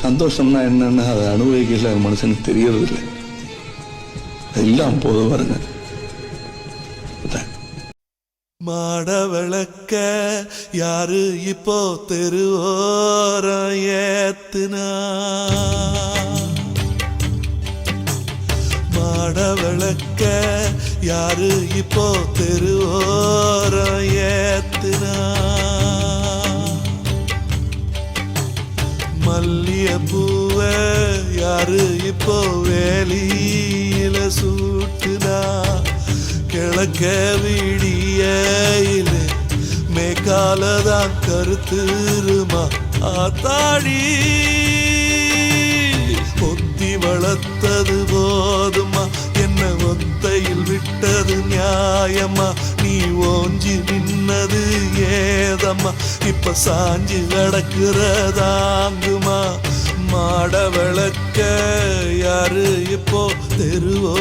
சந்தோஷம்னா என்னன்னு அதை அனுபவிக்கல மனுஷனுக்கு தெரியறதில்லை எல்லாம் போது பாருங்க அதான். மாட விளக்க யாரு இப்போ தெருவோரம் ஏத்துனா மாட விளக்க யாரு இப்போ தெருவோரம் மல்லிய பூவ யாரு இப்போ வேலியில சூட்டுதா? கிழக்க விடியில மேக்காலதான் கருத்துருமா? ஆத்தாடி ஒத்தி வளர்த்தது போதுமா? என்ன ஒத்தையில் விட்டது நியாயமா? நீ ஓஞ்சி நின்னது ஏ ஏதம்மா இப்ப சாஞ்சி கிடக்கிறதாங்குமா? மாட விளக்க யாரு இப்போ தெருவோ?